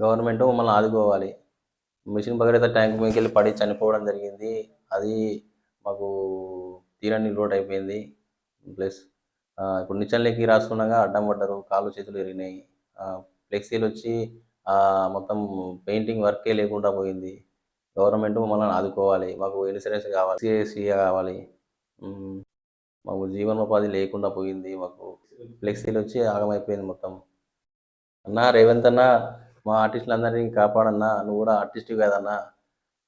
Government మమ్మల్ని ఆదుకోవాలి. Machine Bhagiratha tank మీదకి వెళ్ళి పడి చనిపోవడం జరిగింది. అది మాకు తీరని లోటు అయిపోయింది. ప్లస్ ఇప్పుడు నిచ్చెనలోకి రాసుకున్నాక అడ్డం పడ్డారు కాళ్ళు చేతులు ఎరిగినాయి ఫ్లెక్సీలు వచ్చి మొత్తం పెయింటింగ్ వర్కే లేకుండా పోయింది. గవర్నమెంట్ మమ్మల్ని ఆదుకోవాలి. మాకు ఇన్సూరెన్స్ కావాలి సిఎస్సి కావాలి. మాకు జీవనోపాధి లేకుండా పోయింది. మాకు ఫ్లెక్సీలు వచ్చి ఆగమైపోయింది మొత్తం. అన్న రేవంత్ అన్న మా ఆర్టిస్టులు అందరినీ కాపాడన్నా నువ్వు కూడా ఆర్టిస్టు కాదన్నా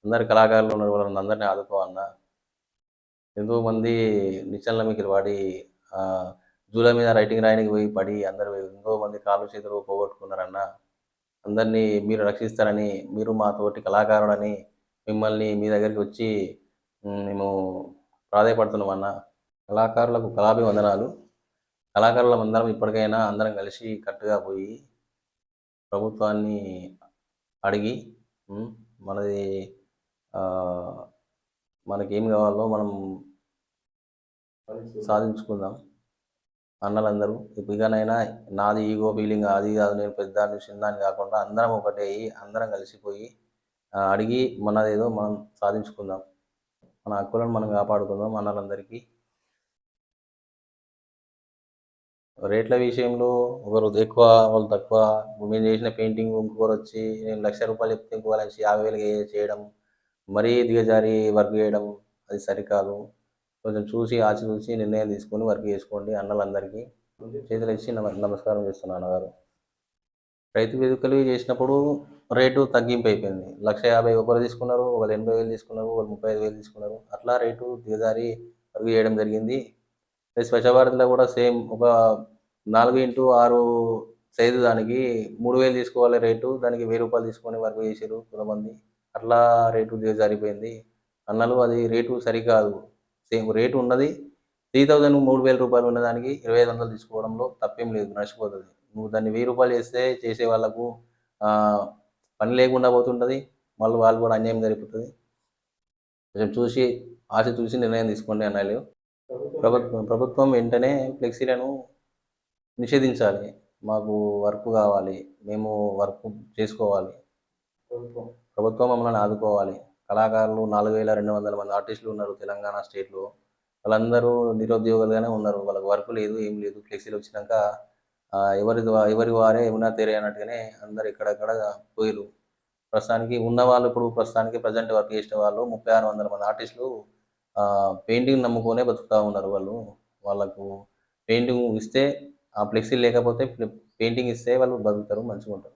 అందరు కళాకారులు ఉన్నారు వాళ్ళని అందరినీ ఆదుకో అన్న ఎంతో మంది నిచ్చెనల మీకు పడి జూల మీద రైటింగ్ రాయడానికి పోయి పడి అందరు ఎంతో మంది కాళ్ళు చేతులు పోగొట్టుకున్నారన్న అందరినీ మీరు రక్షిస్తారని మీరు మా తోటి కళాకారుడని మిమ్మల్ని మీ దగ్గరికి వచ్చి మేము ప్రాధాయపడుతున్నాం అన్న కళాకారులకు కళాభివందనాలు. కళాకారులం అందరం ఇప్పటికైనా అందరం కలిసి కట్టుగా పోయి ప్రభుత్వాన్ని అడిగి మనది మనకేం కావాలో మనం సాధించుకుందాం. అన్నలందరూ ఇకనైనా నాది ఈగో ఫీలింగ్ అది కాదు నేను పెద్ద చిన్నదాన్ని కాకుండా అందరం ఒకటే అయ్యి అందరం కలిసిపోయి అడిగి మనదేదో మనం సాధించుకుందాం. మన హక్కులను మనం కాపాడుకుందాం అన్నలందరికీ. రేట్ల విషయంలో ఒకరు ఎక్కువ వాళ్ళు తక్కువ. మేము చేసిన పెయింటింగ్ ఇంకొకరు వచ్చి నేను లక్ష రూపాయలు చెప్తే ఇంకో లక్ష యాభై వేలకి చేయడం మరీ దిగజారి వర్క్ చేయడం అది సరికాదు. కొంచెం చూసి ఆచి చూసి నిర్ణయం తీసుకొని వర్క్ చేసుకోండి అన్నలందరికీ. చేతులు ఇచ్చి నమస్కారం చేస్తున్నాను అన్నగారు. రైతు వేదికలు చేసినప్పుడు రేటు తగ్గింపు అయిపోయింది. లక్ష యాభై ఒకరు తీసుకున్నారు ఒకరు ఎనభై వేలు తీసుకున్నారు ఒకరు ముప్పై ఐదు వేలు తీసుకున్నారు. అట్లా రేటు దిగజారి వర్క్ చేయడం జరిగింది. స్వచ్ఛభారత్లో స్వచ్ఛ భారత్లో కూడా సేమ్ ఒక నాలుగు ఇంటూ ఆరు సైజు దానికి మూడు వేలు తీసుకోవాలి రేటు దానికి వెయ్యి రూపాయలు తీసుకొని వర్క్ చేసారు కొంతమంది. అట్లా రేటు సరిపోయింది అన్నలు అది రేటు సరికాదు. సేమ్ రేటు ఉన్నది త్రీ థౌజండ్ మూడు వేల రూపాయలు ఉన్నదానికి ఇరవై ఐదు వందలు తీసుకోవడంలో తప్పేం లేదు నడిచిపోతుంది నువ్వు దాన్ని వెయ్యి రూపాయలు చేస్తే చేసే వాళ్ళకు పని లేకుండా పోతుంటుంది. మళ్ళీ వాళ్ళు కూడా అన్యాయం జరిగిపోతుంది. కొంచెం చూసి ఆశ చూసి నిర్ణయం తీసుకోండి అన్నలు. ప్రభుత్వం ప్రభుత్వం వెంటనే ఫ్లెక్సీలను నిషేధించాలి. మాకు వర్క్ కావాలి. మేము వర్క్ చేసుకోవాలి. ప్రభుత్వం. మమ్మల్ని ఆదుకోవాలి. కళాకారులు నాలుగు వేల రెండు వందల మంది ఆర్టిస్టులు ఉన్నారు తెలంగాణ స్టేట్లో. వాళ్ళందరూ నిరుద్యోగులుగానే ఉన్నారు. వాళ్ళకి వర్క్ లేదు ఏం లేదు. ఫ్లెక్సీలు వచ్చినాక ఎవరి ఎవరి వారే ఏమైనా తెరే అన్నట్టుగానే అందరు ఇక్కడక్కడ పోయిరు ప్రస్తుతానికి ఉన్న వాళ్ళు ఇప్పుడు ప్రస్తుతానికి ప్రజెంట్ వర్క్ చేసిన వాళ్ళు ముప్పై ఆరు వందల మంది ఆర్టిస్టులు పెయింటింగ్ నమ్ముకొనే బతుకుతూ ఉన్నారు వాళ్ళు. వాళ్ళకు పెయింటింగ్ ఇస్తే ఆ ఫ్లెక్సీ లేకపోతే పెయింటింగ్ ఇస్తే వాళ్ళు బతుకుతారు మంచిగా ఉంటారు